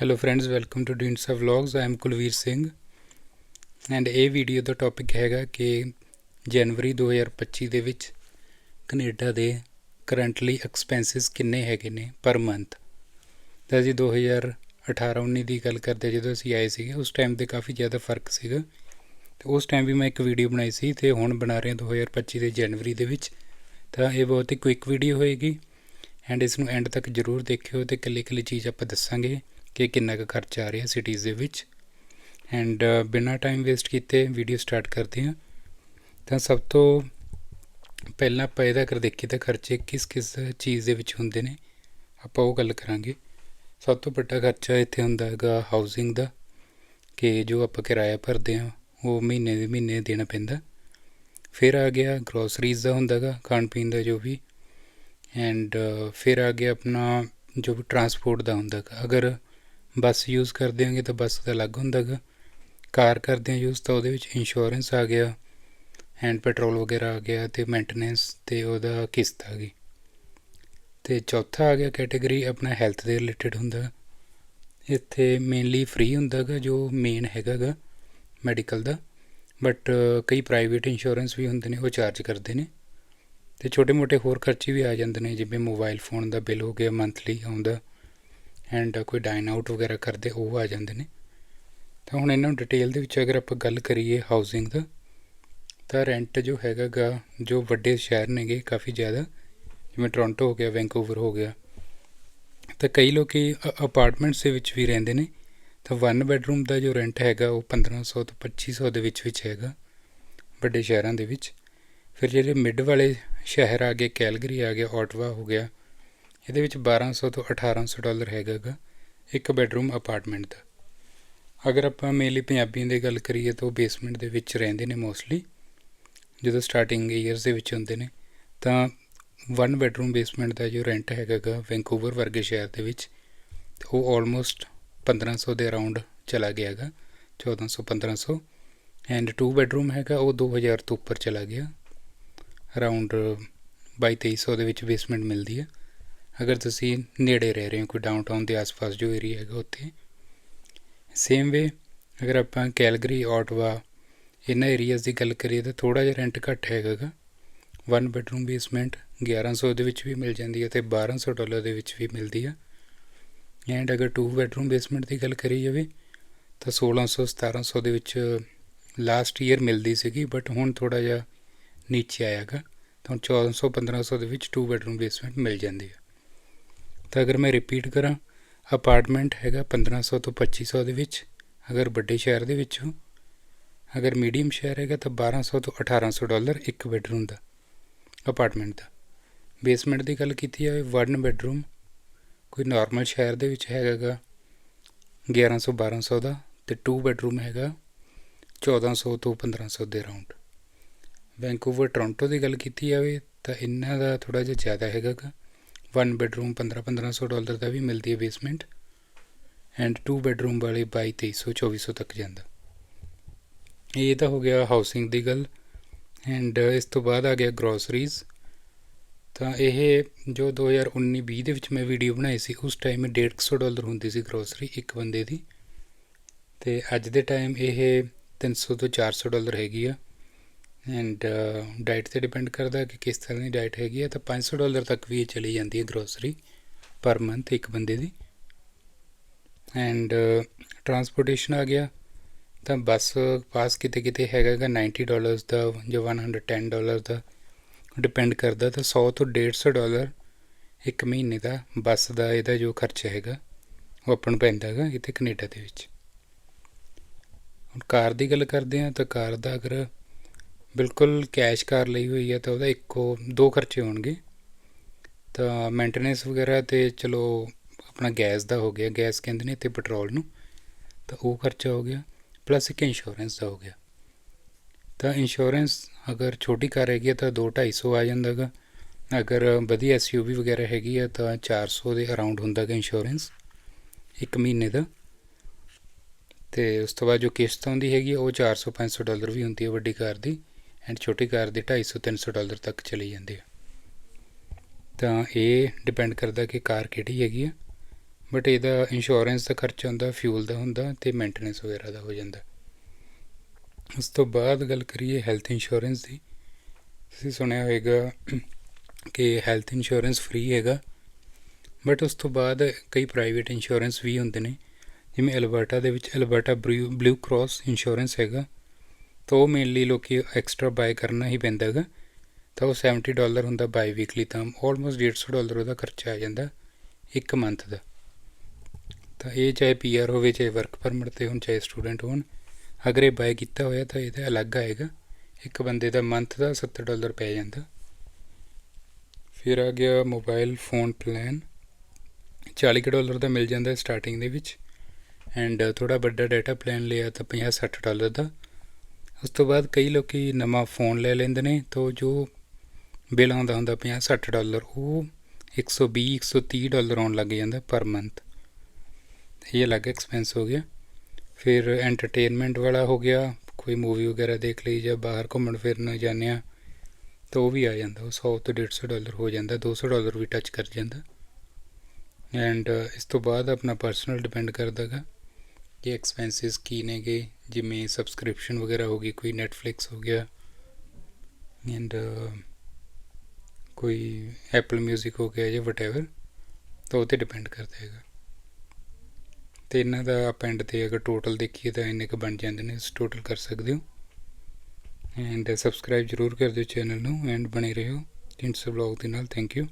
Hello friends welcome to Dinsa vlogs I am Kulveer Singh and ਇਹ video ਦਾ topic ਹੈਗਾ ਕਿ ਜਨਵਰੀ 2025 ਦੇ ਵਿੱਚ ਕੈਨੇਡਾ ਦੇ ਕਰੰਟਲੀ ਐਕਸਪੈਂਸਸ ਕਿੰਨੇ ਹੈਗੇ ਨੇ ਪਰ ਮੰਥ ਤਾਂ ਜੀ 2018-19 ਦੀ ਗੱਲ ਕਰਦੇ ਜਦੋਂ ਅਸੀਂ ਆਏ ਸੀਗੇ, ਉਸ ਟਾਈਮ ਤੇ ਕਾਫੀ ਜ਼ਿਆਦਾ ਫ਼ਰਕ ਸੀਗਾ। ਤੇ ਉਸ ਟਾਈਮ ਵੀ ਮੈਂ ਇੱਕ ਵੀਡੀਓ ਬਣਾਈ ਸੀ ਤੇ ਹੁਣ ਬਣਾ ਰਹੇ ਹਾਂ 2025 ਦੇ ਜਨਵਰੀ ਦੇ ਵਿੱਚ। ਤਾਂ ਇਹ ਬਹੁਤ ਹੀ ਕੁਇਕ ਵੀਡੀਓ ਹੋਏਗੀ। ਐਂਡ ਇਸ ਨੂੰ ਐਂਡ ਤੱਕ ਜ਼ਰੂਰ ਦੇਖਿਓ ਤੇ ਇਕੱਲੀ ਇਕੱਲੀ ਚੀਜ਼ ਆਪਾਂ ਦੱਸਾਂਗੇ। ਕਿ ਕਿੰਨਾ ਕੁ ਖਰਚਾ ਆ ਰਿਹਾ ਸਿਟੀਜ਼ ਦੇ ਵਿੱਚ। ਐਂਡ ਬਿਨਾਂ ਟਾਈਮ ਵੇਸਟ ਕੀਤੇ ਵੀਡੀਓ ਸਟਾਰਟ ਕਰਦੇ ਹਾਂ। ਤਾਂ ਸਭ ਤੋਂ ਪਹਿਲਾਂ ਆਪਾਂ ਇਹਦਾ ਕਰ ਦੇਖੀਏ ਤਾਂ ਖਰਚੇ ਕਿਸ ਕਿਸ ਚੀਜ਼ ਦੇ ਵਿੱਚ ਹੁੰਦੇ ਨੇ, ਆਪਾਂ ਉਹ ਗੱਲ ਕਰਾਂਗੇ। ਸਭ ਤੋਂ ਵੱਡਾ ਖਰਚਾ ਇੱਥੇ ਹੁੰਦਾ ਹੈਗਾ ਹਾਊਸਿੰਗ ਦਾ, ਕਿ ਜੋ ਆਪਾਂ ਕਿਰਾਇਆ ਭਰਦੇ ਹਾਂ, ਉਹ ਮਹੀਨੇ ਦੇ ਮਹੀਨੇ ਦੇਣਾ ਪੈਂਦਾ। ਫਿਰ ਆ ਗਿਆ ਗਰੋਸਰੀਜ਼ ਦਾ ਹੁੰਦਾਗਾ ਖਾਣ ਪੀਣ ਦਾ ਜੋ ਵੀ। ਐਂਡ ਫਿਰ ਆ ਗਿਆ ਆਪਣਾ ਜੋ ਵੀ ਟਰਾਂਸਪੋਰਟ ਦਾ ਹੁੰਦਾਗਾ ਅਗਰ ਬੱਸ ਯੂਜ਼ ਕਰਦੇ ਹਾਂਗੇ ਤਾਂ ਬੱਸ ਦਾ ਅਲੱਗ ਹੁੰਦਾ ਗਾ। ਕਾਰ ਕਰਦੇ ਹਾਂ ਯੂਜ਼ ਤਾਂ ਉਹਦੇ ਵਿੱਚ ਇੰਸ਼ੋਰੈਂਸ ਆ ਗਿਆ ਐਂਡ ਪੈਟਰੋਲ ਵਗੈਰਾ ਆ ਗਿਆ ਤੇ ਮੇਨਟੇਨੈਂਸ ਤੇ ਉਹਦਾ ਕਿਸ਼ਤ ਆ ਗਈ। ਤੇ ਚੌਥਾ ਆ ਗਿਆ ਕੈਟਾਗਰੀ ਆਪਣਾ ਹੈਲਥ ਦੇ ਰਿਲੇਟਡ ਹੁੰਦਾ। ਇੱਥੇ ਮੇਨਲੀ ਫ੍ਰੀ ਹੁੰਦਾਗਾ ਜੋ ਮੇਨ ਹੈਗਾਗਾ ਮੈਡੀਕਲ ਦਾ ਬਟ ਕਈ ਪ੍ਰਾਈਵੇਟ ਇੰਸ਼ੋਰੈਂਸ ਵੀ ਹੁੰਦੇ ਨੇ, ਉਹ ਚਾਰਜ ਕਰਦੇ ਨੇ। ਤੇ ਛੋਟੇ-ਮੋਟੇ ਹੋਰ ਖਰਚੇ ਵੀ ਆ ਜਾਂਦੇ ਨੇ, ਜਿਵੇਂ ਮੋਬਾਈਲ ਫੋਨ ਦਾ ਬਿੱਲ ਹੋ ਗਿਆ ਮੰਥਲੀ ਆਉਂਦਾ। ਐਂਡ ਕੋਈ ਡਾਈਨ ਆਊਟ ਵਗੈਰਾ ਕਰਦੇ, ਉਹ ਆ ਜਾਂਦੇ ਨੇ। ਤਾਂ ਹੁਣ ਇਹਨਾਂ ਨੂੰ ਡਿਟੇਲ ਦੇ ਵਿੱਚ ਅਗਰ ਆਪਾਂ ਗੱਲ ਕਰੀਏ ਹਾਊਸਿੰਗ ਦਾ, ਤਾਂ ਰੈਂਟ ਜੋ ਹੈਗਾਗਾ ਜੋ ਵੱਡੇ ਸ਼ਹਿਰ ਨੇਗੇ ਕਾਫੀ ਜ਼ਿਆਦਾ, ਜਿਵੇਂ ਟੋਰਾਂਟੋ ਹੋ ਗਿਆ ਵੈਂਕੂਵਰ ਹੋ ਗਿਆ, ਤਾਂ ਕਈ ਲੋਕੀ ਅਪਾਰਟਮੈਂਟਸ ਦੇ ਵਿੱਚ ਵੀ ਰਹਿੰਦੇ ਨੇ। ਤਾਂ ਵਨ ਬੈਡਰੂਮ ਦਾ ਜੋ ਰੈਂਟ ਹੈਗਾ, ਉਹ 1500 ਤੋਂ 2500 ਦੇ ਵਿੱਚ ਵਿੱਚ ਹੈਗਾ, ਵੱਡੇ ਸ਼ਹਿਰਾਂ ਦੇ ਵਿੱਚ। ਫਿਰ ਜਿਹੜੇ ਮਿਡ ਵਾਲੇ ਸ਼ਹਿਰ ਆ ਗਏ, ਕੈਲਗਰੀ ਆ ਗਿਆ ਆਟਵਾ ਹੋ ਗਿਆ ਇਹਦੇ ਵਿੱਚ 1200 ਤੋਂ 1800 ਡਾਲਰ ਹੈਗਾਗਾ ਇੱਕ ਬੈਡਰੂਮ ਅਪਾਰਟਮੈਂਟ ਦਾ। ਅਗਰ ਆਪਾਂ ਮੇਨਲੀ ਪੰਜਾਬੀਆਂ ਦੀ ਗੱਲ ਕਰੀਏ ਤਾਂ ਉਹ ਬੇਸਮੈਂਟ ਦੇ ਵਿੱਚ ਰਹਿੰਦੇ ਨੇ ਮੋਸਟਲੀ ਜਦੋਂ ਸਟਾਰਟਿੰਗ ਈਅਰਸ ਦੇ ਵਿੱਚ ਹੁੰਦੇ ਨੇ, ਤਾਂ ਵਨ ਬੈਡਰੂਮ ਬੇਸਮੈਂਟ ਦਾ ਜੋ ਰੈਂਟ ਹੈਗਾਗਾ ਵੈਂਕੂਵਰ ਵਰਗੇ ਸ਼ਹਿਰ ਦੇ ਵਿੱਚ, ਉਹ ਆਲਮੋਸਟ 1500 ਦੇ ਅਰਾਊਂਡ ਚਲਾ ਗਿਆ ਹੈਗਾ 1400 1500 ਐਂਡ 2 ਬੈਡਰੂਮ ਹੈਗਾ, ਉਹ 2000 ਤੋਂ ਉੱਪਰ ਚਲਾ ਗਿਆ। ਅਰਾਊਂਡ 2200 ਦੇ ਵਿੱਚ ਬੇਸਮੈਂਟ ਮਿਲਦੀ ਹੈ ਅਗਰ ਤੁਸੀਂ ਨੇੜੇ ਰਹਿ ਰਹੇ ਹੋ, ਕੋਈ ਡਾਊਨਟਾਊਨ ਦੇ ਆਸ-ਪਾਸ ਜੋ ਏਰੀਆ ਹੈਗਾ ਉੱਥੇ ਸੇਮ ਵੇ ਅਗਰ ਆਪਾਂ ਕੈਲਗਰੀ ਆਟਵਾ ਇਹਨਾਂ ਏਰੀਆਜ਼ ਦੀ ਗੱਲ ਕਰੀਏ ਤਾਂ ਥੋੜਾ ਜਿਹਾ ਰੈਂਟ ਘੱਟ ਹੈਗਾਗਾ ਵਨ ਬੈਡਰੂਮ ਬੇਸਮੈਂਟ 1100 ਦੇ ਵਿੱਚ ਵੀ ਮਿਲ ਜਾਂਦੀ ਹੈ ਤੇ 1200 ਡਾਲਰ ਦੇ ਵਿੱਚ ਵੀ ਮਿਲਦੀ ਹੈ ਐਂਡ ਅਗਰ 2 ਬੈਡਰੂਮ ਬੇਸਮੈਂਟ ਦੀ ਗੱਲ ਕਰੀ ਜਾਵੇ ਤਾਂ 1600 1700 ਦੇ ਵਿੱਚ ਲਾਸਟ ਈਅਰ ਮਿਲਦੀ ਸੀਗੀ ਬਟ ਹੁਣ ਥੋੜਾ ਜਿਹਾ ਨੀਚੇ ਆਇਆਗਾ ਤਾਂ 1400 1500 ਦੇ ਵਿੱਚ 2 ਬੈਡਰੂਮ ਬੇਸਮੈਂਟ ਮਿਲ ਜਾਂਦੀ ਹੈ ਤਾਂ ਅਗਰ ਮੈਂ ਰਿਪੀਟ ਕਰਾਂ ਅਪਾਰਟਮੈਂਟ ਹੈਗਾ 1500 ਤੋਂ 2500 ਦੇ ਵਿੱਚ, ਅਗਰ ਵੱਡੇ ਸ਼ਹਿਰ ਦੇ ਵਿੱਚ ਹੋ, ਅਗਰ ਮੀਡੀਅਮ ਸ਼ਹਿਰ ਹੈਗਾ ਤਾਂ 1200 ਤੋਂ 1800 ਡਾਲਰ ਇੱਕ ਬੈਡਰੂਮ ਦਾ ਅਪਾਰਟਮੈਂਟ ਦਾ। ਬੇਸਮੈਂਟ ਦੀ ਗੱਲ ਕੀਤੀ ਜਾਵੇ ਵਨ ਬੈਡਰੂਮ ਕੋਈ ਨਾਰਮਲ ਸ਼ਹਿਰ ਦੇ ਵਿੱਚ ਹੈਗਾਗਾ 1100 1200 ਦਾ ਤੇ 2 ਬੈਡਰੂਮ ਹੈਗਾ 1400 ਤੋਂ 1500 ਦੇ ਅਰਾਊਂਡ ਵੈਂਕੂਵਰ ਟੋਰਾਂਟੋ ਦੀ ਗੱਲ ਕੀਤੀ ਜਾਵੇ ਤਾਂ ਇਹਨਾਂ ਦਾ ਥੋੜਾ ਜਿਹਾ ਜ਼ਿਆਦਾ ਹੈਗਾਗਾ 1 ਬੈਡਰੂਮ 15 1500 ਡਾਲਰ ਦਾ ਵੀ ਮਿਲਦੀ ਹੈ ਬੇਸਮੈਂਟ ਐਂਡ ਟੂ ਬੈਡਰੂਮ ਵਾਲੇ 22 2300 2400 ਤੱਕ ਜਾਂਦਾ। ਇਹ ਤਾਂ ਹੋ ਗਿਆ ਹਾਊਸਿੰਗ ਦੀ ਗੱਲ ਐਂਡ ਇਸ ਤੋਂ ਬਾਅਦ ਆ ਗਿਆ ਗਰੋਸਰੀਜ਼ ਤਾਂ ਇਹ ਜੋ 2019-20 ਦੇ ਵਿੱਚ ਮੈਂ ਵੀਡੀਓ ਬਣਾਈ ਸੀ, ਉਸ ਟਾਈਮ 150 ਡਾਲਰ ਹੁੰਦੀ ਸੀ ਗਰੋਸਰੀ ਇੱਕ ਬੰਦੇ ਦੀ। ਤੇ ਅੱਜ ਦੇ ਟਾਈਮ ਇਹ 300 ਤੋਂ 400 ਡਾਲਰ ਹੈਗੀ ਆ। ਐਂਡ ਡਾਈਟ uh, ਤੇ ਡਿਪੈਂਡ ਕਰਦਾ ਕਿ ਕਿਸ ਤਰ੍ਹਾਂ ਦੀ ਡਾਈਟ ਹੈਗੀ ਆ ਤਾਂ 500 ਡਾਲਰ ਤੱਕ ਵੀ ਇਹ ਚਲੀ ਜਾਂਦੀ ਹੈ ਗਰੋਸਰੀ ਪਰ ਮੰਥ ਇੱਕ ਬੰਦੇ ਦੀ। ਐਂਡ ਟਰਾਂਸਪੋਰਟੇਸ਼ਨ ਆ ਗਿਆ, ਤਾਂ ਬੱਸ ਪਾਸ ਕਿਤੇ ਕਿਤੇ ਹੈਗਾਗਾ 90 ਡਾਲਰਸ ਦਾ ਜਾਂ 110 ਡਾਲਰ ਦਾ। ਡਿਪੈਂਡ ਕਰਦਾ ਤਾਂ 100 ਤੋਂ 150 ਡਾਲਰ ਇੱਕ ਮਹੀਨੇ ਦਾ ਬੱਸ ਦਾ ਇਹਦਾ ਜੋ ਖਰਚਾ ਹੈਗਾ, ਉਹ ਆਪਣ ਪੈਂਦਾ ਹੈਗਾ ਇੱਥੇ ਕੈਨੇਡਾ ਦੇ ਵਿੱਚ। ਹੁਣ ਕਾਰ ਦੀ ਗੱਲ ਕਰਦੇ ਆ ਤਾਂ ਕਾਰ ਦਾ ਅਗਰ ਬਿਲਕੁਲ ਕੈਸ਼ ਕਾਰ ਲਈ ਹੋਈ ਹੈ ਤਾਂ ਉਹਦਾ ਇੱਕੋ ਦੋ ਖਰਚੇ ਹੋਣਗੇ। ਤਾਂ ਮੇਨਟੇਨੈਂਸ ਵਗੈਰਾ ਤੇ ਚਲੋ ਆਪਣਾ ਗੈਸ ਦਾ ਹੋ ਗਿਆ। ਗੈਸ ਕਹਿੰਦੇ ਨੇ ਇੱਥੇ ਪੈਟਰੋਲ ਨੂੰ। ਤਾਂ ਉਹ ਖਰਚਾ ਹੋ ਗਿਆ। ਪਲੱਸ ਇੱਕ ਇੰਸ਼ੋਰੈਂਸ ਦਾ ਹੋ ਗਿਆ। ਤਾਂ ਇੰਸ਼ੋਰੈਂਸ ਅਗਰ ਛੋਟੀ ਕਾਰ ਹੈਗੀ ਤਾਂ 2 250 ਆ ਜਾਂਦਾਗਾ ਅਗਰ ਵਧੀਆ ਐਸਯੂਵੀ ਵਗੈਰਾ ਹੈਗੀ ਆ ਤਾਂ 400 ਦੇ ਅਰਾਊਂਡ ਹੁੰਦਾਗਾ ਇੰਸ਼ੋਰੈਂਸ ਇੱਕ ਮਹੀਨੇ ਦਾ। ਤੇ ਉਸ ਤੋਂ ਬਾਅਦ ਜੋ ਕਿਸ਼ਤ ਆਉਂਦੀ ਹੈਗੀ ਉਹ 400 500 ਡਾਲਰ ਵੀ ਹੁੰਦੀ ਹੈ ਵੱਡੀ ਕਾਰ ਦੀ। ਐਂਡ ਛੋਟੀ ਕਾਰ ਦੀ 250 300 ਡਾਲਰ ਤੱਕ ਚਲੇ ਜਾਂਦੇ ਆ। ਤਾਂ ਇਹ ਡਿਪੈਂਡ ਕਰਦਾ ਕਿ ਕਾਰ ਕਿਹੜੀ ਹੈਗੀ ਆ। ਬਟ ਇਹਦਾ ਇੰਸ਼ੋਰੈਂਸ ਦਾ ਖਰਚਾ ਹੁੰਦਾ ਫਿਊਲ ਦਾ ਹੁੰਦਾ ਤੇ ਮੇਨਟੇਨੈਂਸ ਵਗੈਰਾ ਦਾ ਹੋ ਜਾਂਦਾ। ਉਸ ਤੋਂ ਬਾਅਦ ਗੱਲ ਕਰੀਏ ਹੈਲਥ ਇੰਸ਼ੋਰੈਂਸ ਦੀ, ਤੁਸੀਂ ਸੁਣਿਆ ਹੋਵੇਗਾ ਕਿ ਹੈਲਥ ਇੰਸ਼ੋਰੈਂਸ ਫ੍ਰੀ ਹੈਗਾ। ਬਟ ਉਸ ਤੋਂ ਬਾਅਦ ਕਈ ਪ੍ਰਾਈਵੇਟ ਇੰਸ਼ੋਰੈਂਸ ਵੀ ਹੁੰਦੇ ਨੇ। ਜਿਵੇਂ ਅਲਬਰਟਾ ਦੇ ਵਿੱਚ ਅਲਬਰਟਾ ਬਲੂ ਕ੍ਰਾਸ ਇੰਸ਼ੋਰੈਂਸ ਹੈਗਾ। ਤਾਂ ਉਹ ਮੇਨਲੀ ਲੋਕੀ ਐਕਸਟਰਾ ਬਾਏ ਕਰਨਾ ਹੀ ਪੈਂਦਾ ਹੈਗਾ। ਤਾਂ ਉਹ 70 ਡਾਲਰ ਹੁੰਦਾ ਬਾਈ ਵੀਕਲੀ ਤਾਂ ਆਲਮੋਸਟ 150 ਡਾਲਰ ਉਹਦਾ ਖਰਚਾ ਆ ਜਾਂਦਾ ਇੱਕ ਮੰਥ ਦਾ। ਤਾਂ ਇਹ ਚਾਹੇ ਪੀਆਰ ਹੋਵੇ, ਚਾਹੇ ਵਰਕ ਪਰਮਿਟ ਤੇ ਹੋਣ, ਚਾਹੇ ਸਟੂਡੈਂਟ ਹੋਣ, ਅਗਰ ਇਹ ਬਾਏ ਕੀਤਾ ਹੋਇਆ ਤਾਂ ਇਹਦਾ ਅਲੱਗ ਆਏਗਾ। ਇੱਕ ਬੰਦੇ ਦਾ ਮੰਥ ਦਾ 70 ਡਾਲਰ ਪੈ ਜਾਂਦਾ। ਫਿਰ ਆ ਗਿਆ ਮੋਬਾਈਲ ਫੋਨ ਪਲਾਨ 40 ਕੁ ਡਾਲਰ ਦਾ ਮਿਲ ਜਾਂਦਾ ਸਟਾਰਟਿੰਗ ਦੇ ਵਿੱਚ। ਐਂਡ ਥੋੜਾ ਵੱਡਾ ਡਾਟਾ ਪਲਾਨ ਲਿਆ ਤਾਂ 50 60 ਡਾਲਰ ਦਾ। ਉਸ ਤੋਂ ਬਾਅਦ ਕਈ ਲੋਕੀ ਨਵਾਂ ਫੋਨ ਲੈ ਲੈਂਦੇ ਨੇ ਤਾਂ ਜੋ ਬਿੱਲ ਆਉਂਦਾ ਹੁੰਦਾ 50 60 ਡਾਲਰ, ਉਹ 120 130 ਡਾਲਰ ਆਉਣ ਲੱਗ ਜਾਂਦਾ ਪਰ ਮੰਥ। ਇਹ ਅਲੱਗ ਐਕਸਪੈਂਸ ਹੋ ਗਿਆ। ਫਿਰ ਐਂਟਰਟੇਨਮੈਂਟ ਵਾਲਾ ਹੋ ਗਿਆ, ਕੋਈ ਮੂਵੀ ਵਗੈਰਾ ਦੇਖ ਲਈ ਜਾਂ ਬਾਹਰ ਘੁੰਮਣ ਫਿਰਨ ਜਾਂਦੇ ਆ ਤਾਂ ਉਹ ਵੀ ਆ ਜਾਂਦਾ। ਉਹ 100 ਤੋਂ 150 ਡਾਲਰ ਹੋ ਜਾਂਦਾ 200 ਡਾਲਰ ਵੀ ਟੱਚ ਕਰ ਜਾਂਦਾ। ਐਂਡ ਇਸ ਤੋਂ ਬਾਅਦ ਆਪਣਾ ਪਰਸਨਲ ਡਿਪੈਂਡ ਕਰਦਾਗਾ ਕਿ ਐਕਸਪੈਂਸਸ ਕੀ ਨੇਗੇ? ਜਿਵੇਂ ਸਬਸਕ੍ਰਿਪਸ਼ਨ ਵਗੈਰਾ ਹੋ ਗਈ, ਕੋਈ ਨੈਟਫਲਿਕਸ ਹੋ ਗਿਆ ਐਂਡ ਕੋਈ ਐਪਲ 뮤직 ਹੋ ਗਿਆ ਜਾਂ ਵਟਐਵਰ ਤਾਂ ਉਹ ਤੇ ਡਿਪੈਂਡ ਕਰਦਾ ਹੈਗਾ। ਤੇ ਇਹਨਾਂ ਦਾ ਅਪ ਐਂਡ ਤੇ ਅਗਰ ਟੋਟਲ ਦੇਖੀਏ ਤਾਂ ਇੰਨੇ ਕ ਬਣ ਜਾਂਦੇ ਨੇ ਟੋਟਲ ਕਰ ਸਕਦੇ ਹੋ। ਐਂਡ ਸਬਸਕ੍ਰਾਈਬ ਜਰੂਰ ਕਰ ਦਿਓ ਚੈਨਲ ਨੂੰ ਐਂਡ ਬਣੇ ਰਹੋ। ਟਿੰਟਸ ਵਲੌਗ ਦੇ ਨਾਲ ਥੈਂਕ ਯੂ